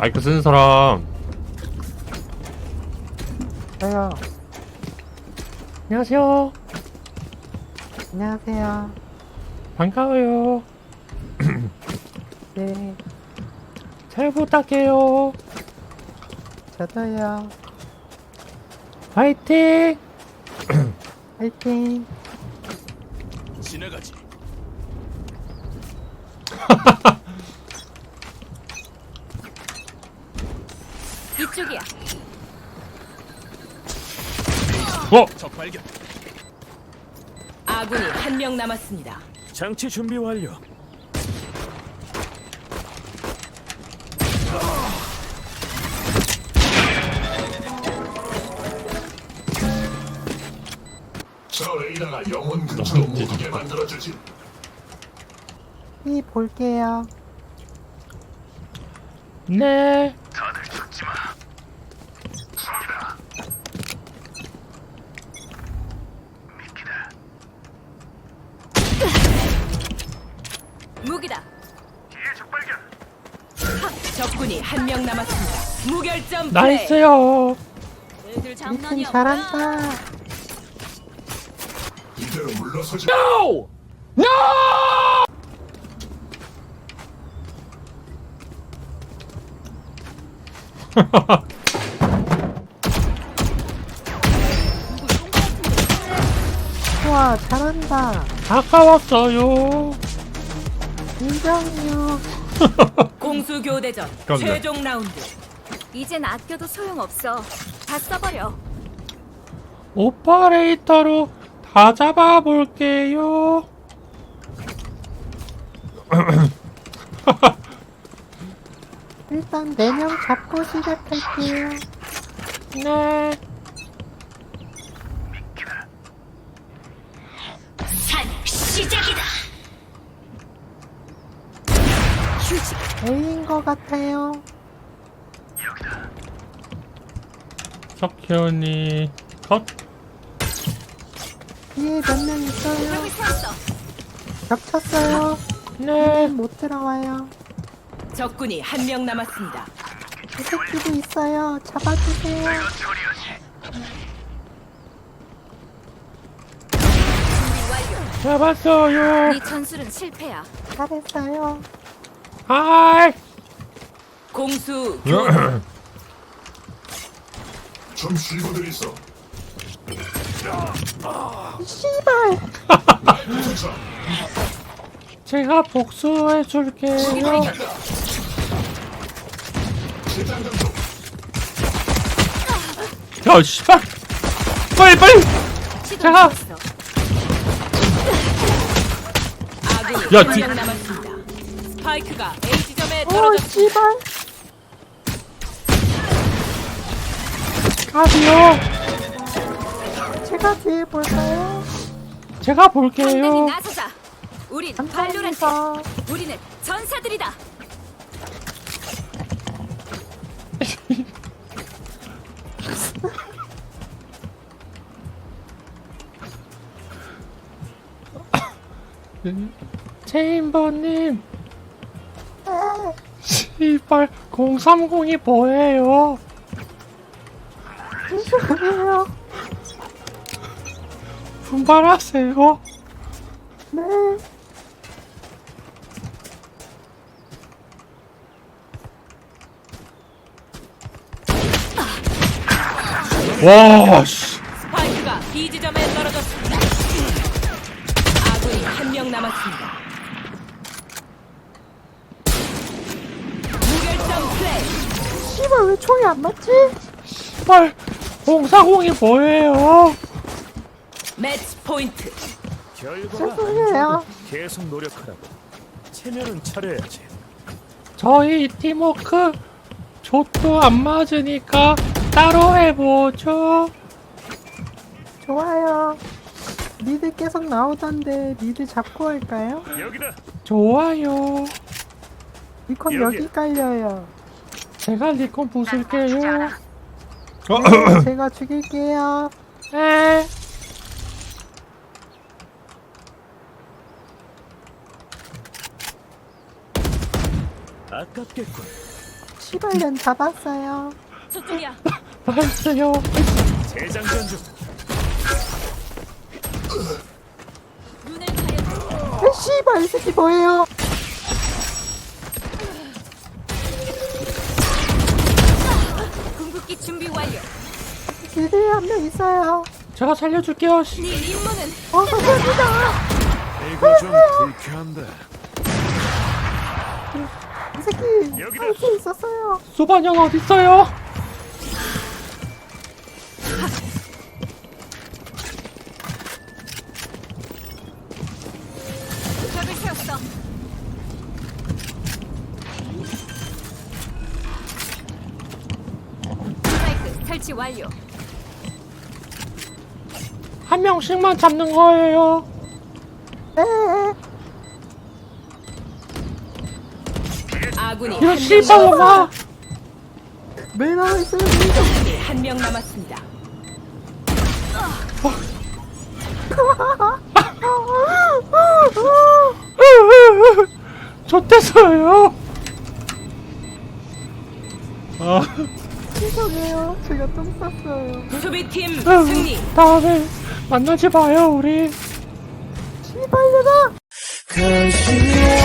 마이크 쓰는 사람. 저요. 안녕하세요. 안녕하세요. 반가워요. 네, 잘 부탁해요. 저도요. 화이팅! 화이팅. 지나가지. 이쪽이야. 어? 적 발견. 아군이 한 명 남았습니다. 장치 준비 완료. 저 영혼 근처로 못 오게 만들어주지. 이 볼게요. 네. 다들 죽지 마. 쏩니다. 미키다. 무기다. 뒤에 적발견. 적군이 한 명 남았습니다. 무결점 플레이. 나이스요. 애들 잘한다. 이대로 물러서지. No! No! 우와, 잘한다. 아까웠어요. 인정이요. 공수 교대전 깜짝. 최종 라운드. 이젠 아껴도 소용없어. 다 써버려. 오퍼레이터로 다 잡아볼게요. 일단 네 명 잡고 시작할게요. 네. A인 것 같아요. 석현이 컷. 뒤에 몇 명 있어요. 겹쳤어요. 네. 못 들어와요. 적군이 한 명 남았습니다. 이 새끼도 있어요. 잡아주세요. 잡았어요. 네 전술은 실패야. 잘했어요. 하이. 공수 좀 쉬고들 있어. 씨발. 제가 복수해 줄게요. 야, 씨발. 빨리 빨리. 아군이 야, 한 뒤- 명 남았습니다. 스파이크가 A 지점에 오, 떨어졌습니다. 씨발. 가비요. 제가 뒤에 볼까요? 제가 볼게요. 나서자. 우린 발로란트. 감사합니다. 우리는 전사들이다. 체인버님. 씨발 030이 뭐예요? 죄송해요. 분발하세요. 네. 와, 씨. 스파이크가 B 지점에 떨어졌습니다. 아군이 한 명 남았습니다. 무결점 플레이. 씨발 왜 총이 안 맞지? 씨발 040이 뭐예요? 매치 포인트. 결과가. 계속 노력하라고. 체면은 차려야지. 저희 팀워크 족도 안 맞으니까 따로 해보죠. 좋아요. 미드 계속 나오던데 미드 잡고 할까요? 여기다. 좋아요. 여기. 여기 깔려요. 제가 리콘 부술게요. 네, 제가 죽일게요. 네. 아깝겠군. 시발년 잡았어요. 저쪽이야. 나이스요. 재장전 중. 눈을 가려. 에 씨발 이 새끼 뭐예요? 있어요. 제가 살려줄게요. 씨. 네 임무는 어 감사합니다. 이거 좀 불쾌한데. 이 새끼 여기다. 수 있었어요. 세웠어. 스파이크 설치 완료. 한 명씩만 잡는 거예요. 아군이 이런. 왜 나와 있어요? 왜 적군이 한명 남았습니다. 좋댔어요. 아, 죄송해요. 제가 똥 쌌어요. 수비팀 승리. 다음에 만나지 마요, 우리. Cause you